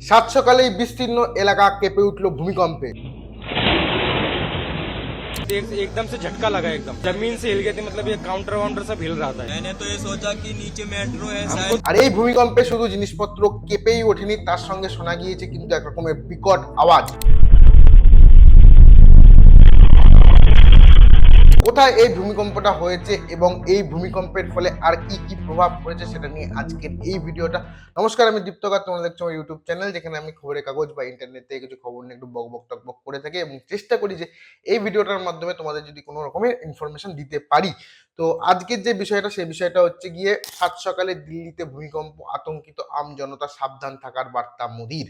সাত সকালেই বিস্তীর্ণ এলাকা কেঁপে উঠল ভূমিকম্পে एक, एकदम से झटका लगा एकदम जमीन से हिल गई थी मतलब ये काउंटर वाउंटर सब हिल रहा था मैंने तो ये सोचा कि नीचे मेट्रो है हमको शायद আর এই ভূমিকম্পে শুধু জিনিসপত্র কেঁপেই ওঠেনি তার সঙ্গে শোনা গিয়েছে কিন্তু এক রকমের বিকট আওয়াজ কোথায় এই ভূমিকম্পটা হয়েছে এবং এই ভূমিকম্পের ফলে আর কি কি প্রভাব পড়েছে সেটা নিয়ে আজকের এই ভিডিওটা। নমস্কার, আমি দীপ্তকার, তোমরা দেখছ আমার ইউটিউব চ্যানেল যেখানে আমি খবরের কাগজ বা ইন্টারনেট থেকে কিছু খবর নিয়ে একটু বক বক টক বক করে থাকি এবং চেষ্টা করি যে এই ভিডিওটার মাধ্যমে তোমাদের যদি কোনো রকমের ইনফরমেশন দিতে পারি। তো আজকের যে বিষয়টা, সেই বিষয়টা হচ্ছে গিয়ে সাত সকালে দিল্লিতে ভূমিকম্প, আতঙ্কিত আম জনতা সাবধান থাকার বার্তা মোদির।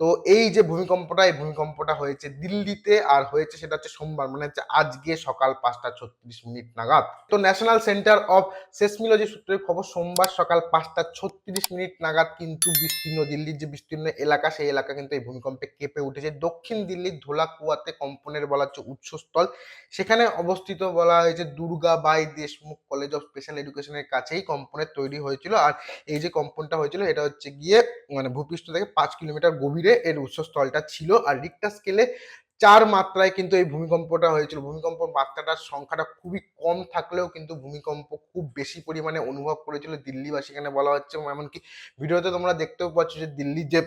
তো এই যে ভূমিকম্পটা, এই ভূমিকম্পটা হয়েছে দিল্লিতে আর হয়েছে সেটা হচ্ছে সোমবার মানে হচ্ছে আজকে সকাল পাঁচটা ছত্রিশ মিনিট নাগাদ। তো ন্যাশনাল সেন্টার অফ সেসমিলজি সূত্রের খবর, সোমবার সকাল পাঁচটা ছত্রিশ মিনিট নাগাদ কিন্তু বিস্তীর্ণ দিল্লির যে বিস্তীর্ণ এলাকা, সেই এলাকা কিন্তু এই ভূমিকম্পে কেঁপে উঠেছে। দক্ষিণ দিল্লির ধোলাকুয়াতে কম্পনের বলা হচ্ছে উৎসস্থল। সেখানে অবস্থিত বলা হয়েছে Durgabai Deshmukh college of special এডুকেশনের কাছেই কম্পনের তৈরি হয়েছিল। আর এই যে কম্পনটা হয়েছিল, এটা হচ্ছে গিয়ে মানে ভূপৃষ্ঠ থেকে পাঁচ কিলোমিটার গভীরে এর উৎসস্থলটা ছিল। আর রিক্টার স্কেলে চার মাত্রায় কিন্তু এই ভূমিকম্পটা হয়েছিল। ভূমিকম্প মাত্রাটার সংখ্যাটা খুবই কম থাকলেও কিন্তু ভূমিকম্প খুব বেশি পরিমাণে অনুভব করেছিল দিল্লিবাসী। এখানে বলা হচ্ছে এবং এমনকি ভিডিওতে তোমরা দেখতেও পাচ্ছ যে দিল্লির যে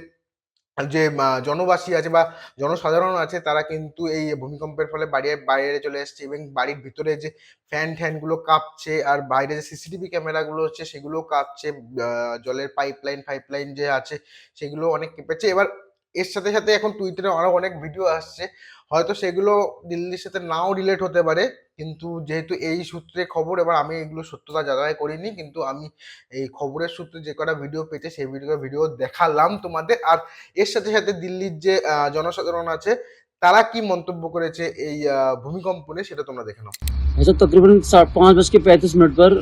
যে জনবাসী আছে বা জনসাধারণ আছে, তারা কিন্তু এই ভূমিকম্পের ফলে বাড়ির বাইরে চলে এসছে এবং বাড়ির ভিতরে যে ফ্যান ট্যানগুলো কাঁপছে আর বাইরে যে সিসিটিভি ক্যামেরাগুলো হচ্ছে সেগুলো কাঁপছে। জলের পাইপলাইন ফাইপলাইন যে আছে সেগুলো অনেক কেঁপেছে। এবার এর সাথে সাথে এখন টুইটারে আরো অনেক ভিডিও আসছে হয়তো সেগুলো দিল্লির সাথে নাও রিলেট হতে পারে কিন্তু যেহেতু এই সূত্রে খবর এবার আমি এগুলো সত্যতা যাচাই করিনি কিন্তু আমি এই খবরের সূত্রে যে কটা ভিডিও পেয়েছে সেই ভিডিও ভিডিও দেখালাম তোমাদের আর এর সাথে সাথে দিল্লির যে আহ, জনসাধারণ আছে তারা কি মন্তব্য করেছে এই আহ, ভূমিকম্প নিয়ে সেটা তোমরা দেখে নাও ऐसा तकरीबन सा- पाँच बज के पैंतीस मिनट पर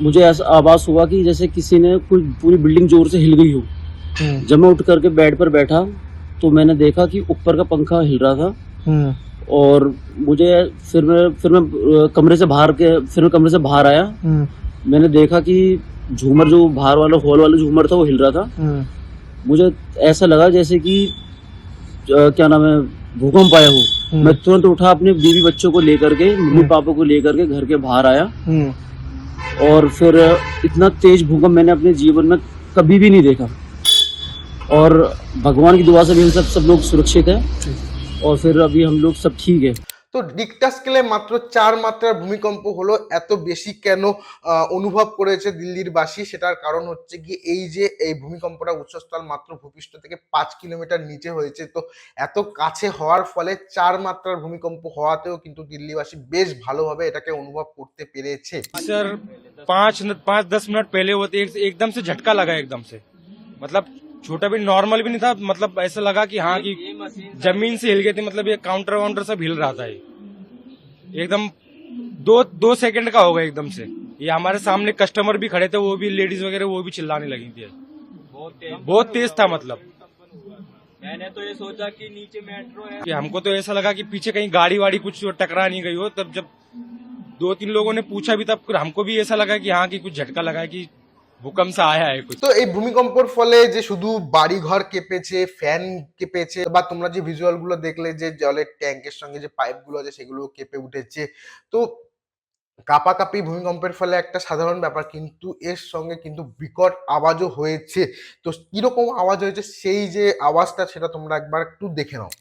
मुझे ऐसा आवाज हुआ कि जैसे किसी ने कोई पूरी बिल्डिंग जोर से हिल गई हो जब मैं उठ करके बेड पर बैठा तो मैंने देखा कि ऊपर का पंखा हिल रहा था। और मुझे फिर मैं फिर मैं कमरे से बाहर के फिर मैं कमरे से बाहर आया। मैंने देखा कि झूमर जो बाहर वाला हॉल वाला झूमर था वो हिल रहा था। मुझे ऐसा लगा जैसे कि क्या नाम है भूकंप आया हो। मैं तुरंत उठा अपने बीवी बच्चों को लेकर के मम्मी पापा को लेकर के घर के बाहर आया। और फिर इतना तेज भूकंप मैंने अपने जीवन में कभी भी नहीं देखा। और भगवान की दुआ से भी हम सब सब लोग सुरक्षित हैं और फिर अभी हम लोग सब ठीक है তো রিক্টার স্কেলে মাত্র চার মাত্রার ভূমিকম্প হলো এত বেশি কেন আহ, অনুভব করেছে দিল্লির বাসী সেটার কারণ হচ্ছে কি এই যে এই ভূমিকম্পটা উৎসস্থল মাত্র ভূপৃষ্ঠ থেকে পাঁচ কিলোমিটার নিচে হয়েছে তো এত কাছে হওয়ার ফলে চার মাত্রার ভূমিকম্প হওয়াতেও কিন্তু দিল্লিবাসী বেশ ভালোভাবে এটাকে অনুভব করতে পেরেছে सर पाँच पाँच दस मिनट पहले होते एक, एकदम से झटका लगा एकदम से मतलब छोटा भी नॉर्मल भी नहीं था मतलब ऐसा लगा कि हाँ कि ज़मीन से हिल गई थी मतलब ये काउंटर वाउंटर सब हिल रहा था ये। एकदम दो दो सेकंड का होगा एकदम से। ये हमारे सामने कस्टमर भी खड़े थे वो भी लेडीज़ वगैरह वो भी चिल्लाने लगी थी। बहुत तेज बहुत तेज था मतलब। मैंने तो ये सोचा कि नीचे मेट्रो है। हमको तो ऐसा लगा कि पीछे कहीं गाड़ी वाड़ी कुछ टकरा नहीं गई हो तब जब दो तीन लोगों ने पूछा भी तब हमको भी ऐसा लगा कि हाँ कि कुछ झटका लगा है कि ভূকম্প আয়া হ্যাঁ, তো এই ভূমিকম্পর ফলে যে শুধু বাড়ি ঘর কেঁপেছে, ফ্যান কেঁপেছে, বা তোমরা যে ভিজুয়ালগুলো দেখলে যে জলের ট্যাঙ্কের সঙ্গে যে পাইপগুলো আছে সেগুলো কেঁপে উঠেছে, তো কাপাকাপি ভূমিকম্পের ফলে একটা সাধারণ ব্যাপার, কিন্তু এর সঙ্গে কিন্তু বিকট আওয়াজও হয়েছে। তো কীরকম আওয়াজ হয়েছে সেই যে আওয়াজটা সেটা তোমরা একবার একটু দেখে নাও।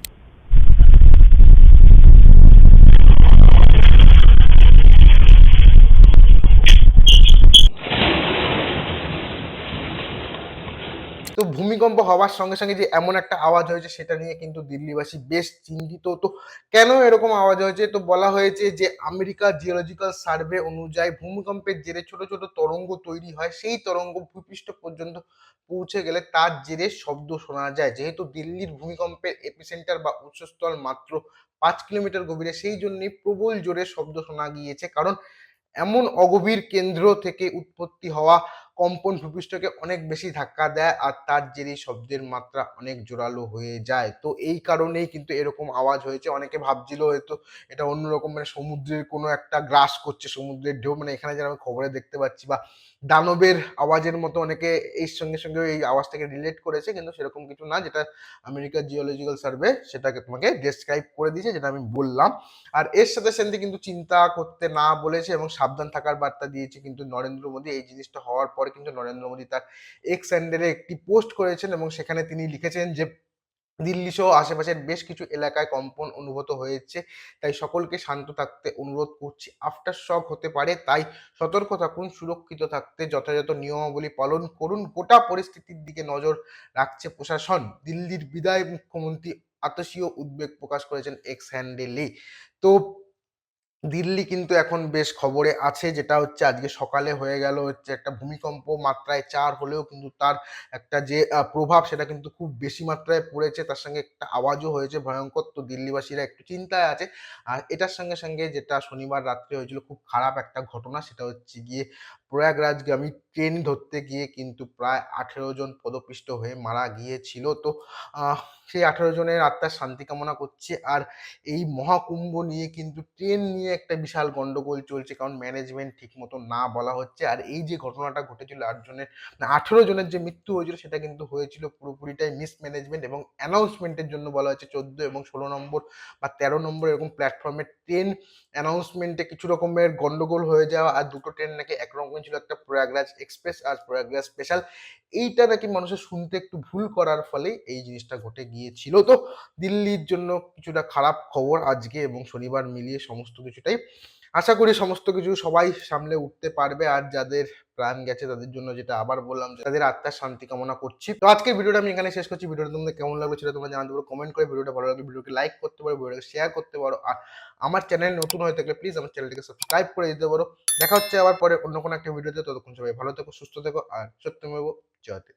তো ভূমিকম্প হওয়ার সঙ্গে সঙ্গে যে এমন একটা আওয়াজ হয়েছে সেটা নিয়ে কিন্তু দিল্লিবাসী বেশ চিন্তিত। তো কেন এরকম আওয়াজ হয়েছে? তো বলা হয়েছে যে আমেরিকা জিওলজিক্যাল সার্ভে অনুযায়ী ভূমিকম্পের জেরে ছোট ছোট তরঙ্গ তৈরি হয়। সেই তরঙ্গ ভূপৃষ্ঠ পর্যন্ত পৌঁছে গেলে তার জেরে শব্দ শোনা যায়। যেহেতু দিল্লির ভূমিকম্পের এপিসেন্টার বা উৎসস্থল মাত্র পাঁচ কিলোমিটার গভীরে, সেই জন্যই প্রবল জোরে শব্দ শোনা গিয়েছে। কারণ এমন অগভীর কেন্দ্র থেকে উৎপত্তি হওয়া কম্পন ভূপৃষ্ঠকে অনেক বেশি ধাক্কা দেয় আর তার জেরেই শব্দের মাত্রা অনেক জোরালো হয়ে যায়। তো এই কারণেই কিন্তু এরকম আওয়াজ হয়েছে। অনেকে ভাবছিল হয়তো এটা অন্যরকম মানে সমুদ্রের কোনো একটা গ্রাস করছে, সমুদ্রের ঢেউ মানে এখানে যেন আমি খবরে দেখতে পাচ্ছি বা দানবের আওয়াজের মতো অনেকে এর সঙ্গে সঙ্গে এই আওয়াজটাকে রিলেট করেছে, কিন্তু সেরকম কিছু না। যেটা আমেরিকার জিওলজিক্যাল সার্ভে সেটাকে তোমাকে ডেসক্রাইব করে দিয়েছে, যেটা আমি বললাম। আর এর সাথে সাথে কিন্তু চিন্তা করতে না বলেছে এবং সাবধান থাকার বার্তা দিয়েছে কিন্তু নরেন্দ্র মোদী। এই জিনিসটা হওয়ার পরে কিন্তু নরেন্দ্র মোদী তার এক্স হ্যান্ডেলে একটি পোস্ট করেছেন এবং সেখানে তিনি লিখেছেন যে, দিল্লি সহ আশেপাশের বেশ কিছু এলাকায় কম্পন অনুভূত হয়েছে, তাই সকলকে শান্ত থাকতে অনুরোধ করছি। আফটার শক হতে পারে, তাই সতর্ক থাকুন, সুরক্ষিত থাকতে যথাযথ নিয়মাবলী পালন করুন। গোটা পরিস্থিতির দিকে নজর রাখছে প্রশাসন। দিল্লির বিদায় মুখ্যমন্ত্রী আতসীয় উদ্বেগ প্রকাশ করেছেন এক্স হ্যান্ডেলে তো দিল্লি কিন্তু এখন বেশ খবরে আছে, যেটা হচ্ছে আজকে সকালে হয়ে গেল হচ্ছে একটা ভূমিকম্প মাত্রায় চার হলেও কিন্তু তার একটা যে প্রভাব সেটা কিন্তু খুব বেশি মাত্রায় পড়েছে, তার সঙ্গে একটা আওয়াজও হয়েছে ভয়ঙ্কর, তো দিল্লিবাসীরা একটু চিন্তায় আছে। আর এটার সঙ্গে সঙ্গে যেটা শনিবার রাত্রে হয়েছিল খুব খারাপ একটা ঘটনা, সেটা হচ্ছে গিয়ে প্রয়াগরাজগামী ট্রেন ধরতে গিয়ে কিন্তু প্রায় আঠেরো জন পদপিষ্ট হয়ে মারা গিয়েছিল, তো সেই আঠেরো জনের আত্মার শান্তি কামনা করছে। আর এই মহাকুম্ভ নিয়ে কিন্তু ট্রেন নিয়ে একটা বিশাল গন্ডগোল চলছে, কারণ ম্যানেজমেন্ট ঠিক মতো না বলা হচ্ছে। আর এই যে ঘটনাটা ঘটেছিল আট জনের, না, আঠেরো জনের যে মৃত্যু হয়েছিল সেটা কিন্তু হয়েছিল পুরোপুরিটাই মিসম্যানেজমেন্ট এবং অ্যানাউন্সমেন্টের জন্য বলা হচ্ছে চোদ্দ এবং ষোলো নম্বর বা তেরো নম্বর এরকম প্ল্যাটফর্মে ট্রেন অ্যানাউন্সমেন্টে কিছু রকমের গন্ডগোল হয়ে যাওয়া। আর দুটো ট্রেন নাকি একরকম ছিল, একটা প্রয়াগরাজ এক্সপ্রেস আর প্রয়াগরাজ স্পেশাল এইটা নাকি মানুষের শুনতে একটু ভুল করার ফলে এই জিনিসটা ঘটে গিয়েছিল। তো দিল্লির জন্য কিছুটা খারাপ খবর আজকে এবং শনিবার মিলিয়ে সমস্ত কিছুটাই আশা করি সমস্ত কিছু সবাই সামলে উঠতে পারবে। আর যাদের প্রাণ গেছে তাদের জন্য যেটা আবার বললাম তাদের আত্মার শান্তি কামনা করছি। তো আজকের ভিডিওটা আমি এখানে শেষ করছি। ভিডিওটা তোমাদের কেমন লাগল সেটা তোমরা জানাতে পারো কমেন্ট করে ভিডিওটা ভালো লাগলে ভিডিওকে লাইক করতে পারো, ভিডিওটাকে শেয়ার করতে পারো। আর আমার চ্যানেল নতুন হয়ে থাকলে প্লিজ আমার চ্যানেলটিকে সাবস্ক্রাইব করে দিতে পারো। দেখা হচ্ছে আবার পরে অন্য কোনো একটা ভিডিওতে ততক্ষণ সবাই ভালো থেকো, সুস্থ থেকো। আর সত্যমেব জয়তে